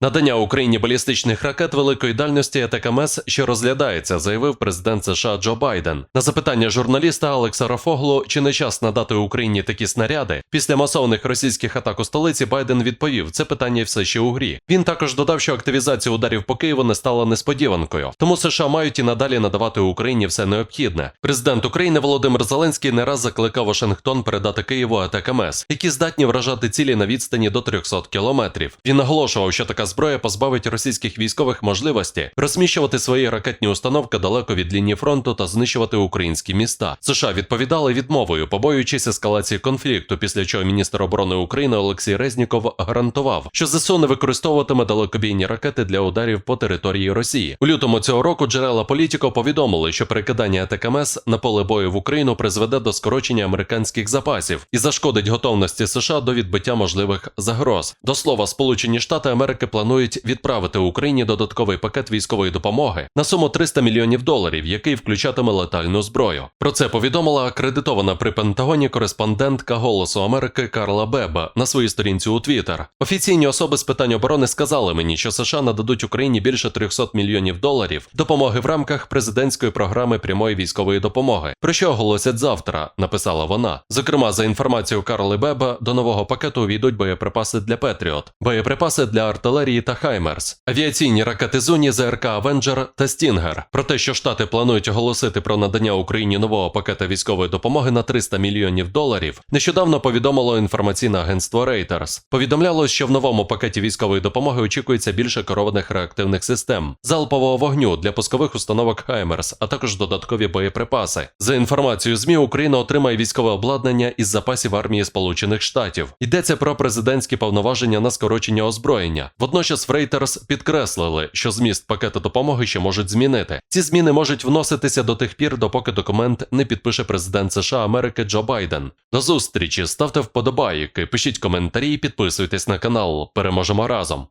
Надання Україні балістичних ракет великої дальності АТКМС ще розглядається, заявив президент США Джо Байден. На запитання журналіста Алекса Рафоглу, чи не час надати Україні такі снаряди, після масованих російських атак у столиці Байден відповів: це питання все ще у грі. Він також додав, що активізація ударів по Києву не стала несподіванкою, тому США мають і надалі надавати Україні все необхідне. Президент України Володимир Зеленський не раз закликав Вашингтон передати Києву АТКМС, які здатні вражати цілі на відстані до 300 кілометрів. Він наголошував, що така зброя позбавить російських військових можливості розміщувати свої ракетні установки далеко від лінії фронту та знищувати українські міста. США відповідали відмовою, побоюючись ескалації конфлікту, після чого міністр оборони України Олексій Резніков гарантував, що ЗСУ не використовуватиме далекобійні ракети для ударів по території Росії. У лютому цього року джерела Політіко повідомили, що перекидання АТКМС на поле бою в Україну призведе до скорочення американських запасів і зашкодить готовності США до відбиття можливих загроз. До слова, Сполучені Штати Америки планують відправити Україні додатковий пакет військової допомоги на суму 300 мільйонів доларів, який включатиме летальну зброю. Про це повідомила акредитована при Пентагоні кореспондентка Голосу Америки Карла Беба на своїй сторінці у Твіттер. Офіційні особи з питань оборони сказали мені, що США нададуть Україні більше 300 мільйонів доларів допомоги в рамках президентської програми прямої військової допомоги. Про що оголосять завтра, написала вона. Зокрема, за інформацією Карли Беба, до нового пакету увійдуть боєприпаси для Петріот, боєприпаси для артилерії та Хаймерс, авіаційні ракети Зуні, ЗРК Авенджер та Стінгер. Про те, що штати планують оголосити про надання Україні нового пакета військової допомоги на 300 мільйонів доларів, нещодавно повідомило інформаційне агентство Reuters. Повідомлялось, що в новому пакеті військової допомоги очікується більше керованих реактивних систем, залпового вогню для пускових установок Хаймерс, а також додаткові боєприпаси. За інформацією ЗМІ, Україна отримає військове обладнання із запасів армії Сполучених Штатів. Йдеться про президентські повноваження на скорочення озброєння. Водночас в Фрейтерс підкреслили, що зміст пакету допомоги ще можуть змінити. Ці зміни можуть вноситися до тих пір, допоки документ не підпише президент США Америки Джо Байден. До зустрічі, ставте вподобайки, пишіть коментарі і підписуйтесь на канал. Переможемо разом.